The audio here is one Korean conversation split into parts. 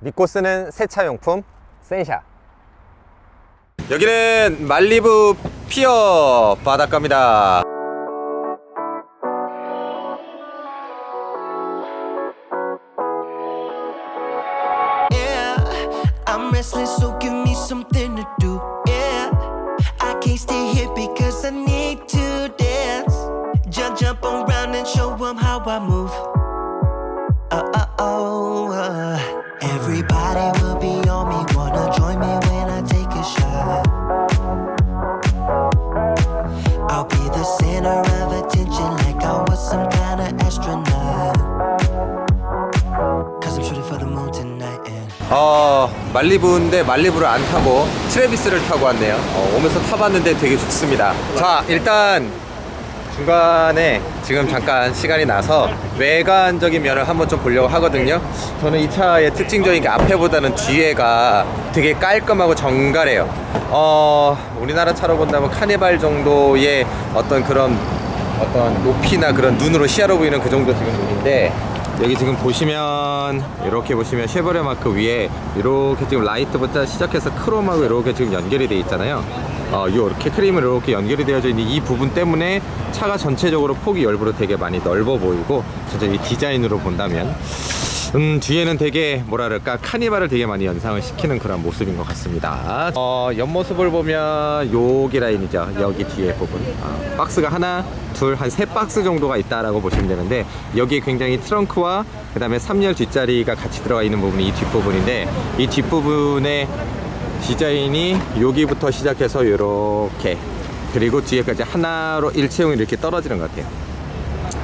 믿고 쓰는 세차용품 센샤. 여기는 말리부 피어 바닷가입니다. Yeah, I'm restless, 어 말리부인데 말리부를 안 타고 트레비스를 타고 왔네요. 어, 오면서 타봤는데 되게 좋습니다. 자 일단 중간에 지금 잠깐 시간이 나서 외관적인 면을 한번 좀 보려고 하거든요. 저는 이 차의 특징적인 게 앞에보다는 뒤에가 되게 깔끔하고 정갈해요. 어 우리나라 차로 본다면 카니발 정도의 어떤 그런 어떤 높이나 그런 눈으로 시야로 보이는 그 정도 지금 눈인데 여기 지금 보시면 이렇게 보시면 쉐보레 마크 위에 이렇게 지금 라이트부터 시작해서 크롬하고 이렇게 지금 연결이 돼 있잖아요. 어, 이렇게 크림을 이렇게 연결이 되어져 있는 이 부분 때문에 차가 전체적으로 폭이 열부로 되게 많이 넓어 보이고 진짜 이 디자인으로 본다면 음, 뒤에는 되게 뭐랄까 카니발을 되게 많이 연상을 시키는 그런 모습인 것 같습니다. 어, 옆모습을 보면 여기 라인이죠. 여기 뒤에 부분. 어, 박스가 하나, 둘, 한 세 박스 정도가 있다라고 보시면 되는데 여기에 굉장히 트렁크와 그 다음에 3열 뒷자리가 같이 들어가 있는 부분이 이 뒷부분인데 이 뒷부분에 디자인이 여기부터 시작해서 이렇게 그리고 뒤에까지 하나로 일체형이 이렇게 떨어지는 것 같아요.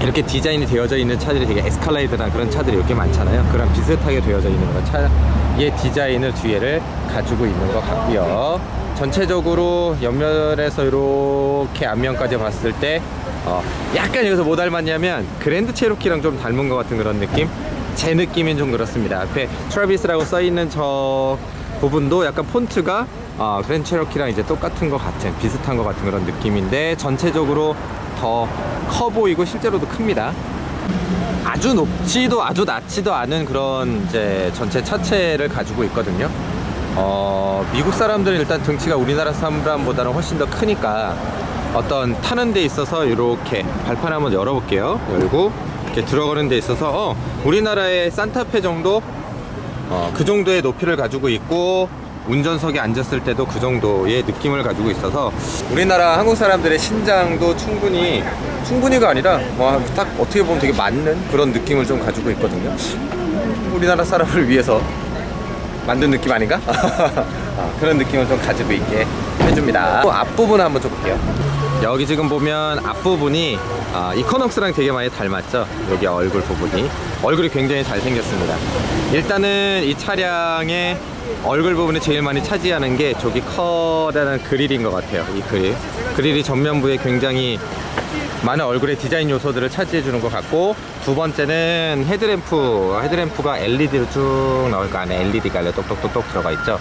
이렇게 디자인이 되어져 있는 차들이 되게 에스컬레이드나 그런 차들이 이렇게 많잖아요. 그런 비슷하게 되어져 있는 그런 차의 디자인을 뒤에를 가지고 있는 것 같고요. 전체적으로 옆면에서 이렇게 앞면까지 봤을 때 어, 약간 여기서 뭐 닮았냐면 그랜드 체로키랑 좀 닮은 것 같은 그런 느낌? 제 느낌은 좀 그렇습니다. 앞에 트래비스라고 써 있는 저 부분도 약간 폰트가 어, 그랜드 체로키랑 이제 똑같은 것 같은 비슷한 것 같은 그런 느낌인데 전체적으로 더 커 보이고 실제로도 큽니다. 아주 높지도 아주 낮지도 않은 그런 이제 전체 차체를 가지고 있거든요. 어, 미국 사람들은 일단 등치가 우리나라 사람보다는 훨씬 더 크니까 어떤 타는 데 있어서 이렇게 발판 한번 열어볼게요. 열고 이렇게 들어가는 데 있어서 어, 우리나라의 산타페 정도 어, 그 정도의 높이를 가지고 있고 운전석에 앉았을 때도 그 정도의 느낌을 가지고 있어서 우리나라 한국 사람들의 신장도 충분히 충분히가 아니라 뭐 딱 어떻게 보면 되게 맞는 그런 느낌을 좀 가지고 있거든요. 우리나라 사람을 위해서 만든 느낌 아닌가? 아, 그런 느낌을 좀 가지고 있게 해줍니다. 또 앞부분 한번 줘볼게요. 여기 지금 보면 앞부분이 아, 이코넉스랑 되게 많이 닮았죠? 여기 얼굴 부분이. 얼굴이 굉장히 잘생겼습니다. 일단은 이 차량의 얼굴 부분이 제일 많이 차지하는 게 저기 커다란 그릴인 것 같아요. 이 그릴. 그릴이 전면부에 굉장히 많은 얼굴의 디자인 요소들을 차지해 주는 것 같고 두 번째는 헤드램프 헤드램프가 LED로 쭉 나올 거 안에 LED가 똑똑똑똑 들어가 있죠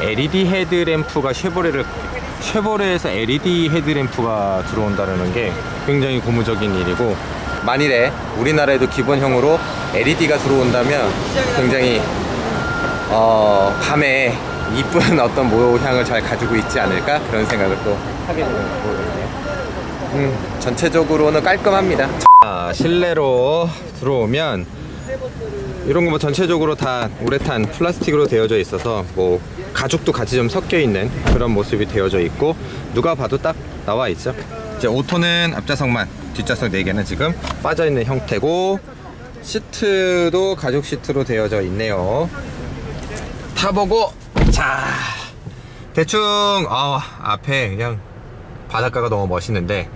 LED 헤드램프가 쉐보레를 쉐보레에서 LED 헤드램프가 들어온다는 게 굉장히 고무적인 일이고 만일에 우리나라에도 기본형으로 LED가 들어온다면 굉장히 어, 밤에 이쁜 어떤 모양을 잘 가지고 있지 않을까 그런 생각을 또 하게 되는 거거든요. 음, 전체적으로는 깔끔합니다. 자, 실내로 들어오면 이런 거 뭐 전체적으로 다 우레탄 플라스틱으로 되어져 있어서 뭐 가죽도 같이 좀 섞여 있는 그런 모습이 되어져 있고 누가 봐도 딱 나와 있죠. 이제 오토는 앞좌석만 뒷좌석 4개는 지금 빠져 있는 형태고 시트도 가죽 시트로 되어져 있네요. 타보고 자 대충 아 앞에 그냥 바닷가가 너무 멋있는데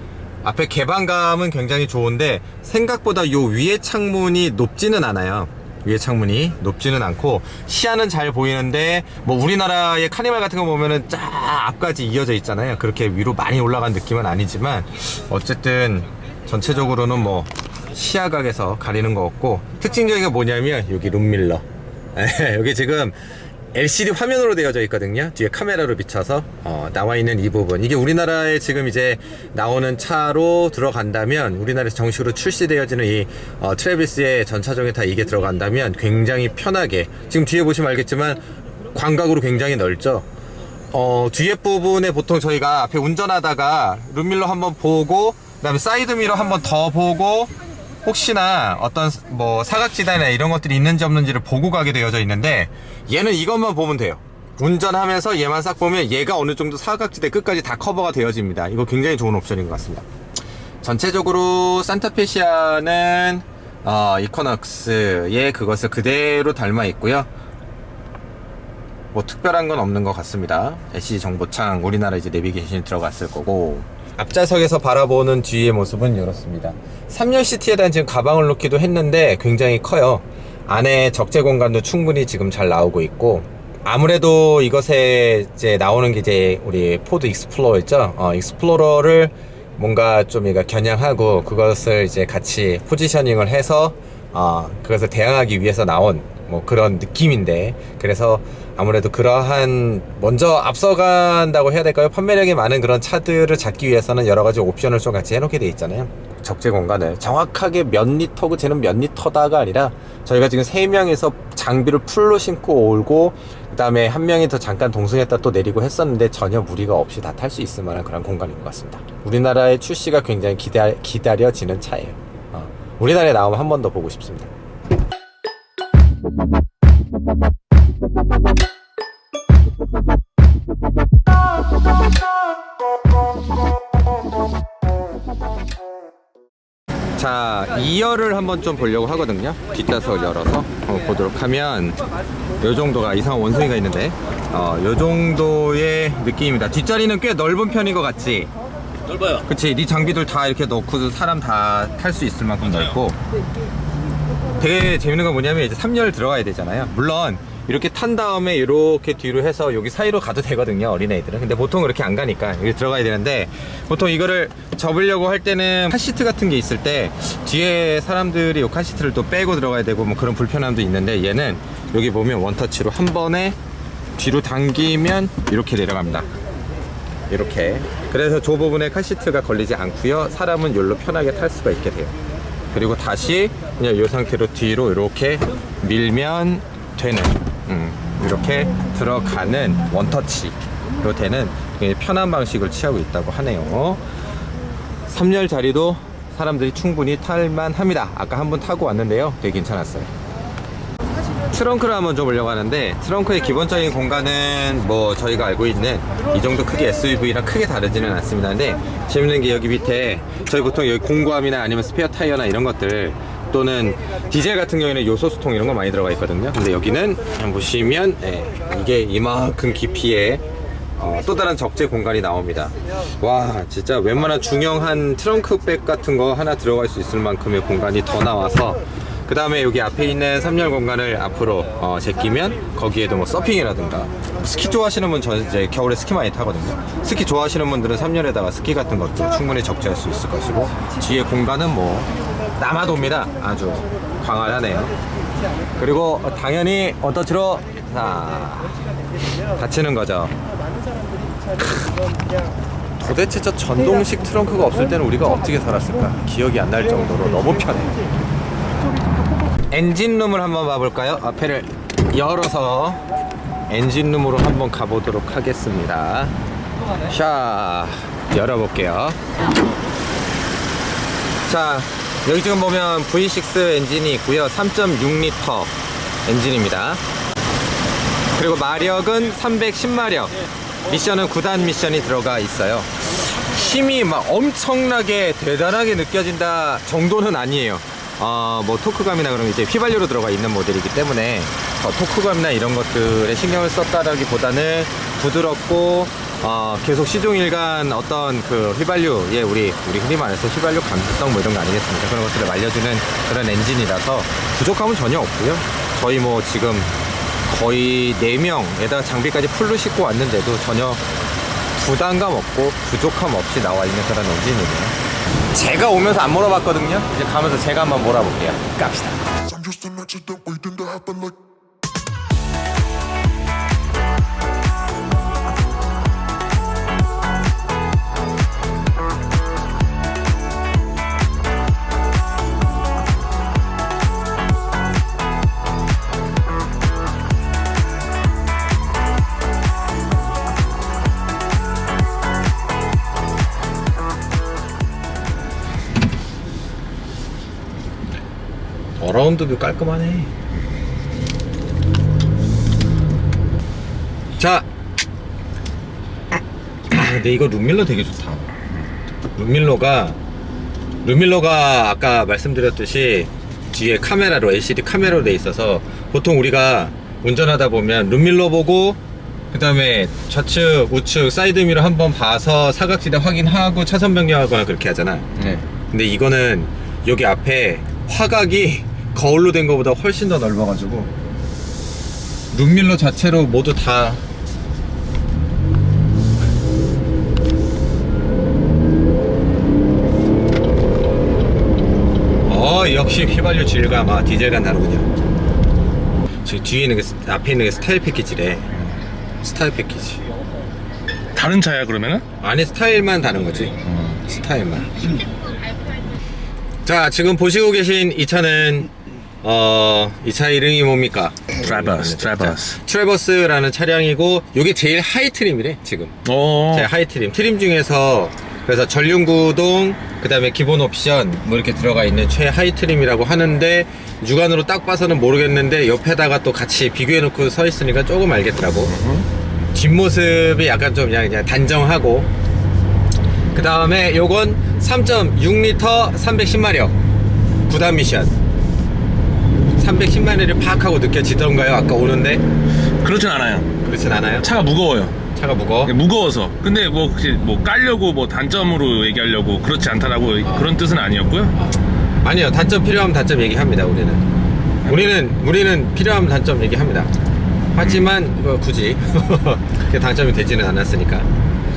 앞에 개방감은 굉장히 좋은데 생각보다 요 위에 창문이 높지는 않아요. 위에 창문이 높지는 않고 시야는 잘 보이는데 뭐 우리나라의 카니발 같은 거 보면은 쫙 앞까지 이어져 있잖아요. 그렇게 위로 많이 올라간 느낌은 아니지만 어쨌든 전체적으로는 뭐 시야각에서 가리는 거 없고 특징적인 게 뭐냐면 여기 룸밀러 여기 지금 LCD 화면으로 되어져 있거든요. 뒤에 카메라로 비춰서 어, 나와 있는 이 부분 이게 우리나라에 지금 이제 나오는 차로 들어간다면 우리나라에서 정식으로 출시되어지는 이 어, 트래비스의 전차종에 다 이게 들어간다면 굉장히 편하게 지금 뒤에 보시면 알겠지만 광각으로 굉장히 넓죠. 어, 뒤에 부분에 보통 저희가 앞에 운전하다가 룸밀러 한번 보고 그다음에 사이드 미러 한번 더 보고 혹시나 어떤 뭐 사각지대나 이런 것들이 있는지 없는지를 보고 가게 되어져 있는데 얘는 이것만 보면 돼요. 운전하면서 얘만 싹 보면 얘가 어느 정도 사각지대 끝까지 다 커버가 되어집니다. 이거 굉장히 좋은 옵션인 것 같습니다. 전체적으로 산타페시아는 어, 이코넉스의 그것을 그대로 닮아 있고요. 뭐 특별한 건 없는 것 같습니다. LCD 정보창 우리나라 이제 내비게이션이 들어갔을 거고 앞좌석에서 바라보는 뒤의 모습은 이렇습니다. 3열 시트에 대한 지금 가방을 놓기도 했는데 굉장히 커요. 안에 적재 공간도 충분히 지금 잘 나오고 있고 아무래도 이것에 이제 나오는 게 이제 우리 포드 익스플로어였죠. 어, 익스플로러를 뭔가 좀 얘가 겨냥하고 그것을 이제 같이 포지셔닝을 해서 어, 그것을 대항하기 위해서 나온 뭐 그런 느낌인데 그래서 아무래도 그러한 먼저 앞서간다고 해야 될까요? 판매량이 많은 그런 차들을 잡기 위해서는 여러 가지 옵션을 좀 같이 해놓게 돼 있잖아요. 적재 공간을 정확하게 몇 리터고 쟤는 몇 리터다가 아니라 저희가 지금 세 명에서 장비를 풀로 신고 올고 그다음에 한 명이 더 잠깐 동승했다 또 내리고 했었는데 전혀 무리가 없이 다 탈 수 있을 만한 그런 공간인 것 같습니다. 우리나라의 출시가 굉장히 기다, 기다려지는 차예요. 어, 우리나라에 나오면 한 번 더 보고 싶습니다. 2열을 한번 좀 보려고 하거든요. 뒷좌석을 열어서 어, 보도록 하면 요 정도가 이상한 원숭이가 있는데 어, 요 정도의 느낌입니다. 뒷자리는 꽤 넓은 편인 것 같지? 넓어요. 그치, 네 장비들 다 이렇게 넣고 사람 다 탈 수 있을 만큼 넓고 되게 재밌는 건 뭐냐면 이제 3열 들어가야 되잖아요. 물론 이렇게 탄 다음에 이렇게 뒤로 해서 여기 사이로 가도 되거든요. 어린애들은. 근데 보통 그렇게 안 가니까 여기 들어가야 되는데 보통 이거를 접으려고 할 때는 카시트 같은 게 있을 때 뒤에 사람들이 이 카시트를 또 빼고 들어가야 되고 뭐 그런 불편함도 있는데 얘는 여기 보면 원터치로 한 번에 뒤로 당기면 이렇게 내려갑니다. 이렇게 그래서 저 부분에 카시트가 걸리지 않고요 사람은 여기로 편하게 탈 수가 있게 돼요 그리고 다시 그냥 이 상태로 뒤로 이렇게 밀면 되는 음, 이렇게 들어가는 원터치로 되는 편한 방식을 취하고 있다고 하네요. 3열 자리도 사람들이 충분히 탈만 합니다. 아까 한 번 타고 왔는데요. 되게 괜찮았어요. 트렁크를 한번 좀 보려고 하는데 트렁크의 기본적인 공간은 뭐 저희가 알고 있는 이 정도 크기 SUV랑 크게 다르지는 않습니다. 근데 재밌는 게 여기 밑에 저희 보통 여기 공구함이나 아니면 스페어 타이어나 이런 것들 또는 디젤 같은 경우에는 요소수통 이런 거 많이 들어가 있거든요 근데 여기는 그냥 보시면 예, 이게 이만큼 깊이의 어, 또 다른 적재 공간이 나옵니다. 와, 진짜 웬만한 중형한 트렁크백 같은 거 하나 들어갈 수 있을 만큼의 공간이 더 나와서 그 다음에 여기 앞에 있는 3열 공간을 앞으로 어, 제끼면 거기에도 뭐 서핑이라든가 스키 좋아하시는 분 저는 이제 겨울에 스키 많이 타거든요. 스키 좋아하시는 분들은 3열에다가 스키 같은 것도 충분히 적재할 수 있을 것이고 뒤에 공간은 뭐 남아도입니다. 아주 광활하네요. 그리고 당연히 언터치로 자 닫히는 거죠. 도대체 저 전동식 트렁크가 없을 때는 우리가 어떻게 살았을까? 기억이 안 날 정도로 너무 편해. 엔진룸을 한번 봐볼까요? 앞에를 열어서 엔진룸으로 한번 가보도록 하겠습니다. 자, 열어볼게요. 자, 여기 지금 보면 V6 엔진이 있고요. 3.6L 엔진입니다. 그리고 마력은 310마력. 미션은 9단 미션이 들어가 있어요. 힘이 막 엄청나게 대단하게 느껴진다 정도는 아니에요. 어, 뭐 토크감이나 그런 게 이제 휘발유로 들어가 있는 모델이기 때문에 어, 토크감이나 이런 것들에 신경을 썼다라기보다는 부드럽고 어, 계속 시종일관 어떤 그 휘발유의 우리 우리 흔히 말해서 휘발유 감수성 뭐 이런 거 아니겠습니까? 그런 것들을 말려주는 그런 엔진이라서 부족함은 전혀 없고요. 저희 뭐 지금 거의 4명에다가 장비까지 풀로 싣고 왔는데도 전혀 부담감 없고 부족함 없이 나와 있는 그런 엔진이네요. 제가 오면서 안 몰아봤거든요. 이제 가면서 제가 한번 몰아볼게요. 갑시다. 라운드 뷰 깔끔하네. 자. 아, 근데 이거 룸밀러 되게 좋다. 룸밀러가 룸밀러가 아까 말씀드렸듯이 뒤에 카메라로 LCD 카메라로 돼 있어서 보통 우리가 운전하다 보면 룸밀러 보고 그 다음에 좌측, 우측, 사이드미러 한번 봐서 사각지대 확인하고 차선 변경하거나 그렇게 하잖아. 네. 근데 이거는 여기 앞에 화각이 거울로 된 것보다 훨씬 더 넓어가지고 룸밀러 자체로 모두 다 어 역시 휘발유 질감. 아 디젤과 다르군요. 저 뒤에 있는 게 스- 앞에 있는 게 스타일 패키지래. 스타일 패키지. 다른 차야 그러면은? 안에 스타일만 다른 거지. 스타일만. 자 지금 보시고 계신 이 차는 어 이 차 이름이 뭡니까? 트래버스, 트래버스. 트래버스라는 차량이고 이게 제일 하이 트림이래 지금 어. 제 하이 트림 트림 중에서 그래서 전륜 구동 그다음에 기본 옵션 뭐 이렇게 들어가 있는 최하이 트림이라고 하는데 육안으로 딱 봐서는 모르겠는데 옆에다가 또 같이 비교해 놓고 서 있으니까 조금 알겠더라고 뒷모습이 약간 좀 그냥, 그냥 단정하고 그 다음에 요건 3.6L 310마력 구단 미션 310마력이 팍 하고 느껴지던가요 아까 오는데 그렇진 않아요. 그렇진 않아요 차가 무거워요. 차가 무거워 무거워서. 근데 뭐 혹시 뭐 깔려고 뭐 단점으로 얘기하려고 그렇지 않다라고 그런 뜻은 아니었고요. 아니요 단점 필요하면 단점 얘기합니다 우리는 우리는 우리는 필요하면 단점 얘기합니다 하지만 뭐 굳이 그게 단점이 되지는 않았으니까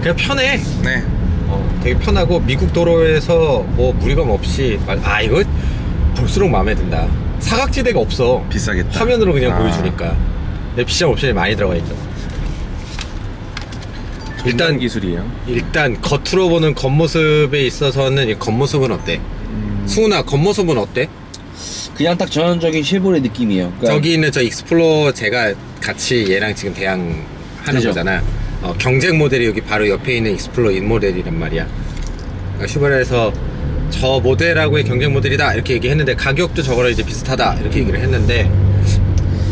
그냥 편해 네. 어, 되게 편하고 미국 도로에서 뭐 무리감 없이 말- 아 이거 볼수록 마음에 든다 사각지대가 없어 비싸겠다. 화면으로 그냥 아. 보여주니까 근데 비싼 옵션이 많이 들어가 있죠 일단 일단 기술이에요. 일단 겉으로 보는 겉모습에 있어서는 이 겉모습은 어때? 수은아 겉모습은 어때? 그냥 딱 전형적인 쉐보레 느낌이에요. 그러니까 저기 있는 저 익스플로어 제가 같이 얘랑 지금 대항하는 그죠. 거잖아. 어, 경쟁 모델이 여기 바로 옆에 있는 익스플로어 1 모델이란 말이야. 그러니까 슈바르에서 저 모델하고의 경쟁 모델이다 이렇게 얘기했는데 가격도 저거랑 이제 비슷하다 이렇게 얘기를 했는데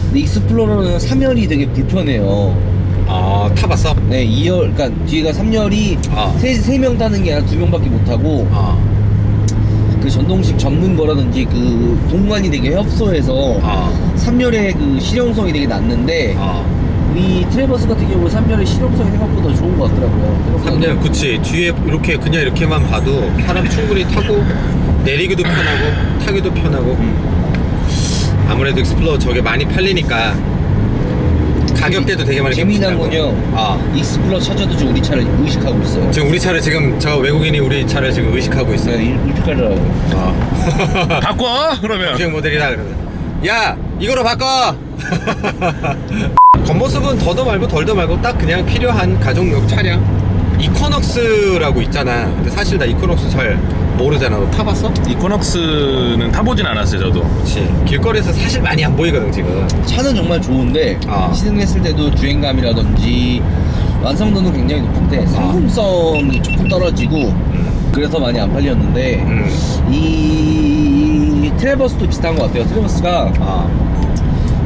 근데 익스플로러는 3열이 되게 불편해요. 어, 타봤어? 네, 2열, 그러니까 뒤가 3열이 아. 세, 세명 타는 게 아니라 두 명밖에 못 타고 어, 그 전동식 접는 거라든지 그 공간이 되게 협소해서 어, 3열의 그 실용성이 되게 낮는데 어. 이 트레버스 같은 경우 3열의 실용성이 생각보다 좋은 것 같더라고요. 생각보다 3년 그치 뒤에 이렇게 그냥 이렇게만 봐도 사람 충분히 타고 내리기도 편하고 타기도 편하고 아무래도 익스플로어 저게 많이 팔리니까 가격대도 되게 많이 재미난. 건요. 아 익스플로러 찾아도 지금 우리 차를 의식하고 있어요. 지금 우리 차를 지금 저 외국인이 우리 차를 지금 의식하고 있어요 네, 이렇게 가더라고요. 아. 바꿔 그러면. 주행 모델이다 그러면 야 이거로 바꿔 겉모습은 더도 말고 덜도 말고 딱 그냥 필요한 가족용 차량 이코넉스라고 있잖아 근데 사실 나 이코넉스 잘 모르잖아 너 타봤어? 이코넉스는 타보진 않았어요 저도. 그치 길거리에서 사실 많이 안 보이거든 지금 차는 정말 좋은데 아. 시승했을 때도 주행감이라든지 완성도는 굉장히 높은데 상품성이 조금 떨어지고 음, 그래서 많이 안 팔렸는데 음. 이 트레버스도 비슷한 것 같아요. 트레버스가 아,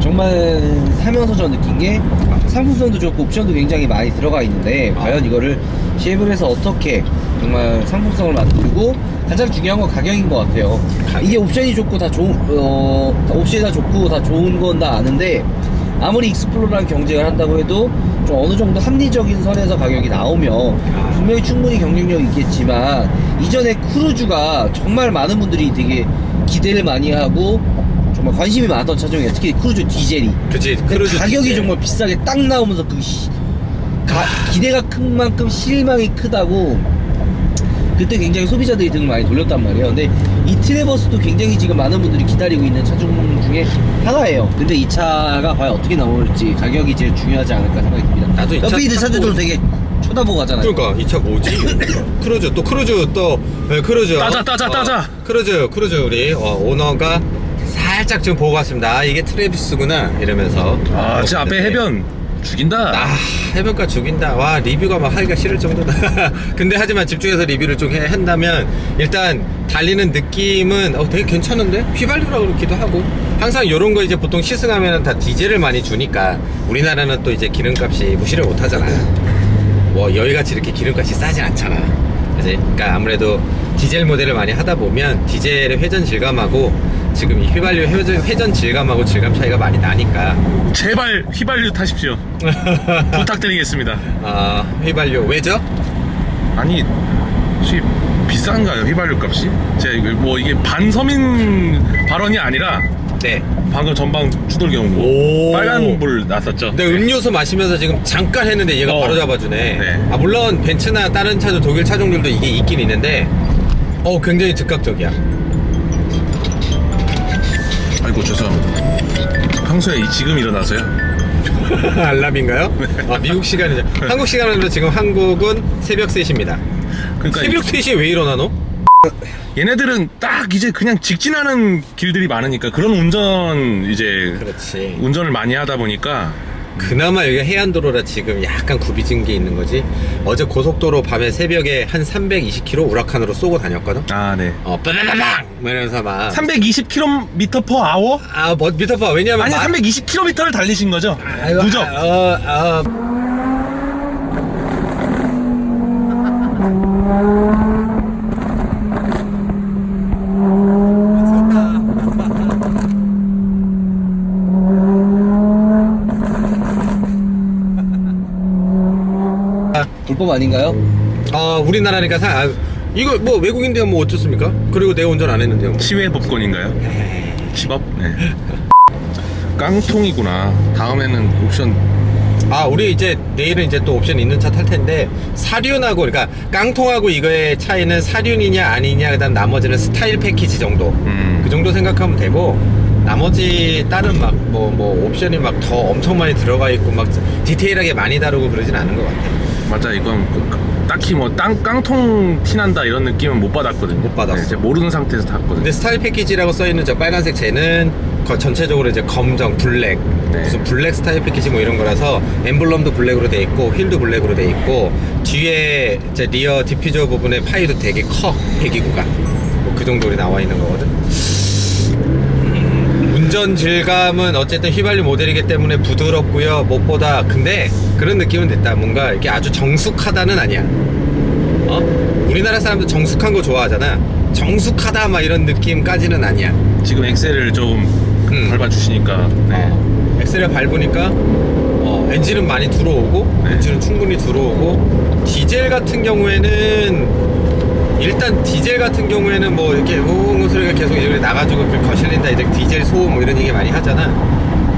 정말 사면서 저 느낀 게 상품성도 좋고 옵션도 굉장히 많이 들어가 있는데 아. 과연 이거를 시에브에서 어떻게 정말 상품성을 만들고 가장 중요한 건 가격인 것 같아요. 가격. 이게 옵션이 좋고 다 좋은 어, 다 옵션이 다 좋고 다 좋은 건 다 아는데 아무리 익스플로러랑 경쟁을 한다고 해도 좀 어느 정도 합리적인 선에서 가격이 나오면 아. 분명히 충분히 경쟁력이 있겠지만 이전에 크루즈가 정말 많은 분들이 되게 기대를 많이 하고 정말 관심이 많았던 차종이에요. 특히 크루즈 디젤이. 그치 근데 크루즈 가격이 디젤. 정말 비싸게 딱 나오면서 그 시- 가- 기대가 큰 만큼 실망이 크다고 그때 굉장히 소비자들이 등을 많이 돌렸단 말이에요. 근데 이 트레버스도 굉장히 지금 많은 분들이 기다리고 있는 차종 중에 하나예요. 근데 이 차가 과연 어떻게 나올지 가격이 제일 중요하지 않을까 생각이 듭니다. 나도 이차 옆에 있는 차들도 되게 쳐다보고 가잖아요. 그러니까 이 차 뭐지? 크루즈 또 크루즈 또 네, 크루즈 따자, 따자, 어, 따자. 크루즈 크루즈 우리 어, 오너가 살짝 좀 보고 왔습니다. 아, 이게 트레비스구나 이러면서. 아, 제 앞에 보는데 해변 죽인다. 아 해변가 죽인다. 와 리뷰가 막 하기가 싫을 정도다. 근데 하지만 집중해서 리뷰를 좀 해- 한다면 일단 달리는 느낌은 어, 되게 괜찮은데? 휘발유라고 그렇기도 하고. 항상 이런 거 이제 보통 시승하면 다 디젤을 많이 주니까 우리나라는 또 이제 기름값이 무시를 못 하잖아 뭐 여기같이 이렇게 기름값이 싸진 않잖아. 그지? 그러니까 아무래도 디젤 모델을 많이 하다 보면 디젤의 회전 질감하고 지금 이 휘발유 회전, 회전 질감하고 질감 차이가 많이 나니까 제발 휘발유 타십시오. 부탁드리겠습니다. 아 휘발유 왜죠? 아니, 혹시 비싼가요 휘발유 값이? 제가 이거 뭐 이게 반서민 발언이 아니라 네 방금 전방 추돌 경고 오. 빨간 불 났었죠. 근데 음료수 마시면서 지금 잠깐 했는데 얘가 어. 바로 잡아주네. 네. 아 물론 벤츠나 다른 차도 독일 차종들도 이게 있긴 있는데, 어 굉장히 즉각적이야. 아이고 죄송합니다. 평소에 이- 지금 일어나서요. 알람인가요? 아, 미국 시간이죠. 한국 시간으로 지금 한국은 새벽 3시입니다. 그러니까 새벽 3시에 왜 일어나노? 얘네들은 딱 이제 그냥 직진하는 길들이 많으니까 그런 운전 이제 그렇지. 운전을 많이 하다 보니까 그나마 여기 해안도로라 지금 약간 굽이진 게 있는 거지. 어제 고속도로 밤에 새벽에 한 320km 우라칸으로 쏘고 다녔거든. 아 네. 어, 빠바바방! 뭐 이러면서 막. 320km per hour? 아, 뭐, 미터파, 왜냐면. 아니 막- 320km를 달리신 거죠? 아이고, 누적. 아, 어, 아. 불법 아닌가요? 아, 우리나라니까 사, 아, 이거 뭐 외국인데요, 뭐 어쩌습니까? 그리고 내가 운전 안 했는데요. 뭐. 치외 법권인가요? 집업? 네. 깡통이구나. 다음에는 옵션 아, 우리 이제 내일은 이제 또 옵션 있는 차 탈 텐데 사륜하고 그러니까 깡통하고 이거의 차이는 사륜이냐 아니냐 그다음 나머지는 스타일 패키지 정도. 음. 그 정도 생각하면 되고 나머지 다른 막 뭐 뭐 옵션이 막 더 엄청 많이 들어가 있고 막 디테일하게 많이 다루고 그러진 않은 것 같아. 맞아 이건 그- 그- 딱히 뭐 땅, 깡통 티난다 이런 느낌은 못 받았거든요. 못 받았어. 네, 이제 모르는 상태에서 탔거든요. 근데 스타일 패키지라고 써 있는 저 빨간색 쟤는 거- 전체적으로 이제 검정, 블랙, 네. 무슨 블랙 스타일 패키지 뭐 이런 거라서 엠블럼도 블랙으로 돼 있고 휠도 블랙으로 돼 있고 뒤에 이제 리어 디퓨저 부분에 파이도 되게 커 배기구가 뭐 그 정도로 나와 있는 거거든. 음, 운전 질감은 어쨌든 휘발유 모델이기 때문에 부드럽고요. 무엇보다 근데 그런 느낌은 됐다. 뭔가 이게 아주 정숙하다는 아니야. 어? 우리나라 사람들 정숙한 거 좋아하잖아. 정숙하다 막 이런 느낌까지는 아니야. 지금 엑셀을 좀 음. 밟아주시니까 네. 어, 엑셀을 밟으니까 어, 엔진은 많이 들어오고 네. 엔진은 충분히 들어오고 디젤 같은 경우에는 일단 디젤 같은 경우에는 뭐 이렇게 우웅 소리가 계속 이렇게 나가지고 그 거실린다 이제 디젤 소음 뭐 이런 얘기 많이 하잖아.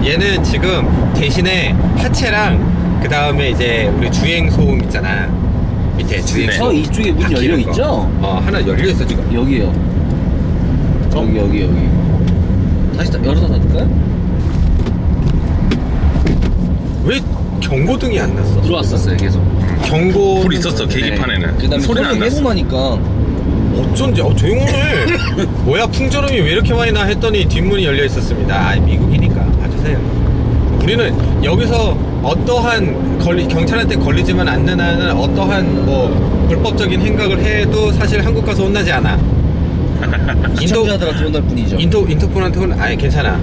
얘는 지금 대신에 하체랑 그 다음에 이제 우리 주행 소음 있잖아. 밑에 주행 네. 소음. 저 이쪽에 문 열려 거. 있죠? 어 하나 열려 있어 지금. 여기요. 여기 여기 여기. 다시 다, 열어서 닫을까요? 왜 경고등이 안 났어? 들어왔었어요 계속. 경고 불 있었어 계기판에는. 그다음에 소리는 안 났어. 해보마니까 어쩐지 어 조용하네 뭐야 풍절음이 왜 이렇게 많이 나 했더니 뒷문이 열려 있었습니다. 아 미국이니까. 봐주세요. 우리는 여기서 어떠한 걸리 경찰한테 걸리지만 않는 한은 어떠한 뭐 불법적인 행각을 해도 사실 한국 가서 혼나지 않아. 인도 시청자들한테 혼날 뿐이죠. 인도 인터폴한테 혼 아니 괜찮아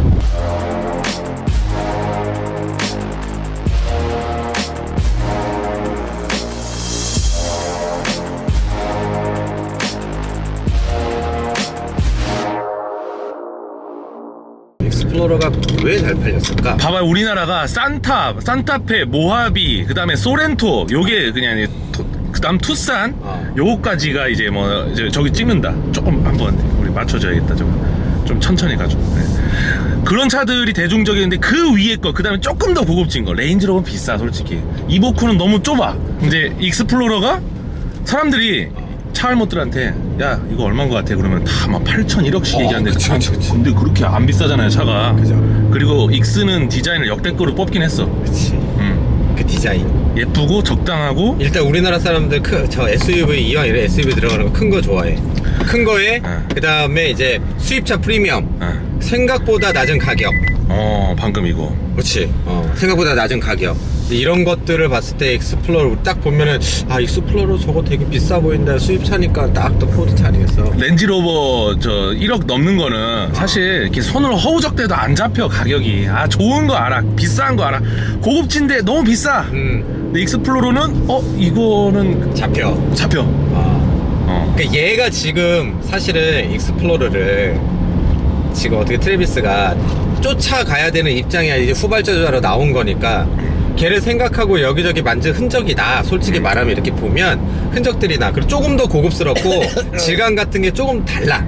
익스플로러가 왜 잘 팔렸을까? 봐봐요 우리나라가 산타, 산타페, 모하비, 그 다음에 소렌토 요게 그냥 토- 그다음 투싼 어. 요거까지가 이제 뭐 이제 저기 찍는다 조금 한번 우리 맞춰줘야겠다 좀, 좀 천천히 가죠 네. 그런 차들이 대중적인데 그 위에 거 그다음에 조금 더 고급진 거 레인지로버 비싸 솔직히 이보쿠는 너무 좁아 근데 익스플로러가 사람들이 차알못들한테 야 이거 얼마인 것 같아 그러면 다 막 8천 1억씩 어, 얘기하는데 그치, 그치, 그치. 근데 그렇게 안 비싸잖아요 차가 그죠. 그리고 익스는 디자인을 역대급으로 뽑긴 했어 그치 음. 그 디자인 예쁘고 적당하고 일단 우리나라 사람들 크, 저 SUV 이왕 이런 SUV 들어가는 거 큰 거 좋아해. 큰 거에 어. 그 다음에 이제 수입차 프리미엄 어, 생각보다 낮은 가격. 어 방금 이거 그렇지. 어, 생각보다 낮은 가격. 이런 것들을 봤을 때 익스플로러 딱 보면은 아 익스플로러 저거 되게 비싸 보인다. 수입차니까 딱 또 포르체 아니겠어. 렌지로버 저 1억 넘는 거는 사실 이렇게 손으로 허우적대도 안 잡혀 가격이. 아 좋은 거 알아. 비싼 거 알아. 고급진데 너무 비싸. 음. 근데 익스플로러는 어 이거는 잡혀. 잡혀. 아. 어. 그러니까 얘가 지금 사실은 익스플로러를 지금 어떻게 트레비스가 쫓아가야 되는 입장이 아니라 이제 후발자로 나온 거니까 걔를 생각하고 여기저기 만진 흔적이 나 솔직히 말하면 이렇게 보면 흔적들이 나 그리고 조금 더 고급스럽고 질감 같은 게 조금 달라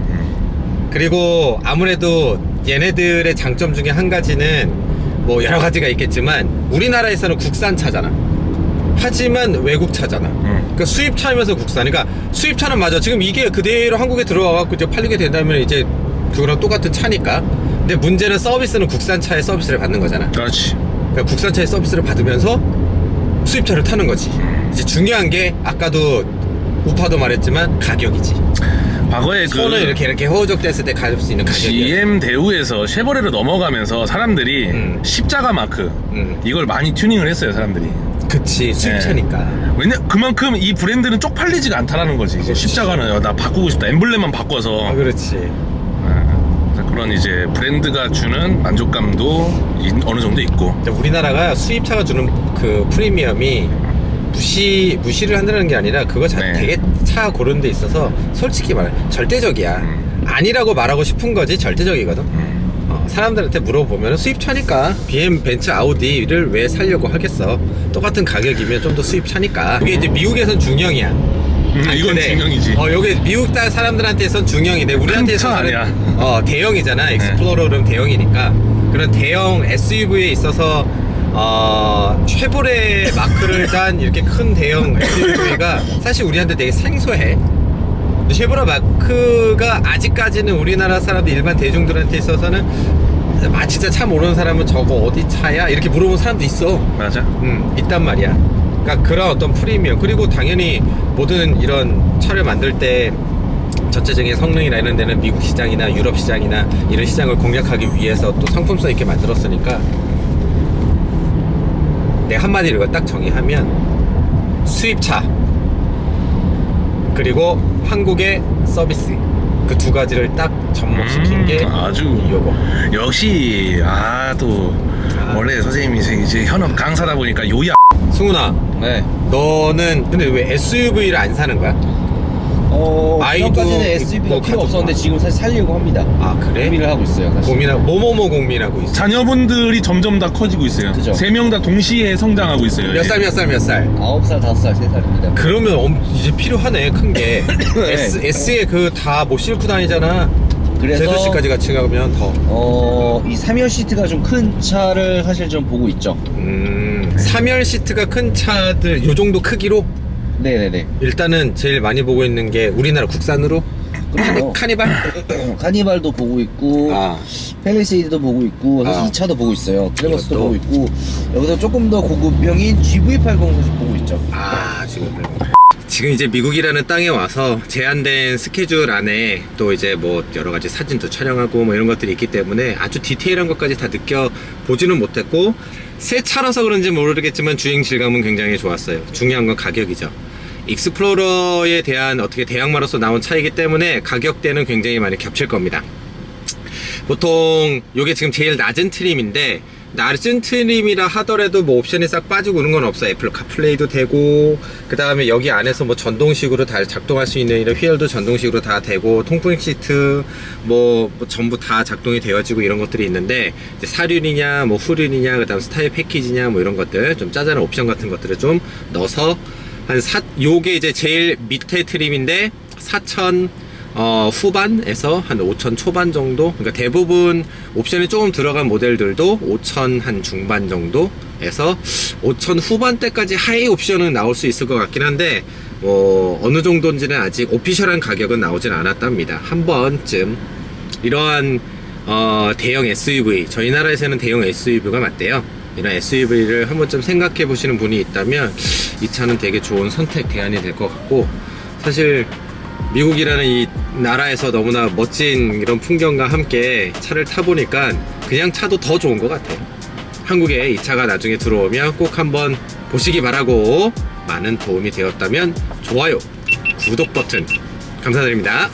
그리고 아무래도 얘네들의 장점 중에 한 가지는 뭐 여러 가지가 있겠지만 우리나라에서는 국산 차잖아 하지만 외국 차잖아 음. 그러니까 수입차면서 국산. 그러니까 수입차는 맞아. 지금 이게 그대로 한국에 들어와갖고 이제 팔리게 된다면 이제 그거랑 똑같은 차니까. 근데 문제는 서비스는 국산 차의 서비스를 받는 거잖아. 그렇지 그러니까 국산차의 서비스를 받으면서 수입차를 타는 거지. 이제 중요한 게 아까도 우파도 말했지만 가격이지. 과거에 그 손을 이렇게 이렇게 허우적댔을 때 가질 수 있는 가격이. GM 대우에서 쉐보레로 넘어가면서 사람들이 음. 십자가 마크 음. 이걸 많이 튜닝을 했어요 사람들이 그치 수입차니까. 왜냐 그만큼 이 브랜드는 쪽팔리지가 않다라는 거지 이제 그렇지. 십자가는 야, 나 바꾸고 싶다 엠블렘만 바꿔서 아 그렇지. 아, 그런 이제 브랜드가 주는 만족감도 이- 어느 정도 있고. 근데 우리나라가 수입차가 주는 그 프리미엄이 무시 무시를 한다는 게 아니라 그거 자, 네. 되게 차 고르는 데 있어서 솔직히 말해 절대적이야. 음. 아니라고 말하고 싶은 거지 절대적이거든. 어, 사람들한테 물어보면 수입차니까. BM, 벤츠, 아우디를 왜 살려고 하겠어? 똑같은 가격이면 좀 더 수입차니까. 그게 이제 미국에선 중형이야 음, 이건 근데, 중형이지 어 여기 미국 딸 사람들한테선 중형인데 우리한테서는. 어 대형이잖아. 익스플로러는 대형이니까 그런 대형 SUV에 있어서 어 쉐보레 마크를 딴 이렇게 큰 대형 SUV가 사실 우리한테 되게 생소해. 쉐보레 마크가 아직까지는 우리나라 사람들 일반 대중들한테 있어서는 아 진짜 차 모르는 사람은 저거 어디 차야 이렇게 물어보는 사람도 있어. 맞아 음, 있단 말이야. 그러니까 그런 어떤 프리미엄 그리고 당연히 모든 이런 차를 만들 때 전체적인 성능이나 이런 데는 미국 시장이나 유럽 시장이나 이런 시장을 공략하기 위해서 또 상품성 있게 만들었으니까 내 한마디로 이거 딱 정의하면 수입차 그리고 한국의 서비스 그 두 가지를 딱 접목시킨 음, 게 아주 이거고 역시 아 또 아. 원래 선생님이 이제- 이제 현업 강사다 보니까 요야 승훈아 네. 너는 근데 왜 SUV를 안 사는 거야? 어, 아이도 전까지는 SUV가 뭐 필요 없었는데 와. 지금 사실 살려고 합니다. 아 그래? 고민을 하고 있어요. 사실. 고민하고 뭐뭐뭐 고민하고 있어. 자녀분들이 점점 다 커지고 있어요 그죠. 세명 다 동시에 성장하고 있어요 몇 살 몇 살 몇 살? 아홉 살, 다섯 살, 세 살입니다. 그러면 엄- 이제 필요하네 큰 게. 네. S S에 그 다 못 싣고 다니잖아. 그래서 제주시까지 같이 가면 더. 어, 이 3열 시트가 좀 큰 차를 사실 좀 보고 있죠. 음. 3열 시트가 큰 차들 요 정도 크기로 네네네. 일단은 제일 많이 보고 있는 게 우리나라 국산으로 그리고 카니발. 카니발도 보고 있고 아. 펠리세이드도 보고 있고 사실 아. 이 차도 보고 있어요. 트레버스도 이것도. 보고 있고 여기서 조금 더 고급형인 GV80 보고 있죠. 아 지금 지금 이제 미국이라는 땅에 와서 제한된 스케줄 안에 또 이제 뭐 여러 가지 사진도 촬영하고 뭐 이런 것들이 있기 때문에 아주 디테일한 것까지 다 느껴 보지는 못했고 새 차라서 그런지 모르겠지만 주행 질감은 굉장히 좋았어요. 중요한 건 가격이죠. 익스플로러에 대한 어떻게 대항마로서 나온 차이기 때문에 가격대는 굉장히 많이 겹칠 겁니다. 보통 요게 지금 제일 낮은 트림인데 낮은 트림이라 하더라도 뭐 옵션이 싹 빠지고 그런 건 없어 애플 카플레이도 되고 그 다음에 여기 안에서 뭐 전동식으로 다 작동할 수 있는 이런 휠도 전동식으로 다 되고 통풍 시트 뭐, 뭐 전부 다 작동이 되어지고 이런 것들이 있는데 사륜이냐 뭐 후륜이냐 그 다음 스타일 패키지냐 뭐 이런 것들 좀 짜잘한 옵션 같은 것들을 좀 넣어서 한 사, 요게 이제 제일 밑에 트림인데 4천 어, 후반에서 한 5천 초반 정도. 그러니까 대부분 옵션이 조금 들어간 모델들도 5천 한 중반 정도에서 5천 후반대까지 하이 옵션은 나올 수 있을 것 같긴 한데, 뭐, 어느 정도인지는 아직 오피셜한 가격은 나오진 않았답니다. 한 번쯤 이러한 어, 대형 SUV, 저희 나라에서는 대형 SUV가 맞대요. 이런 SUV를 한 번쯤 생각해 보시는 분이 있다면 이 차는 되게 좋은 선택 대안이 될 것 같고 사실 미국이라는 이 나라에서 너무나 멋진 이런 풍경과 함께 차를 타보니까 그냥 차도 더 좋은 것 같아요. 한국에 이 차가 나중에 들어오면 꼭 한번 보시기 바라고 많은 도움이 되었다면 좋아요, 구독 버튼 감사드립니다.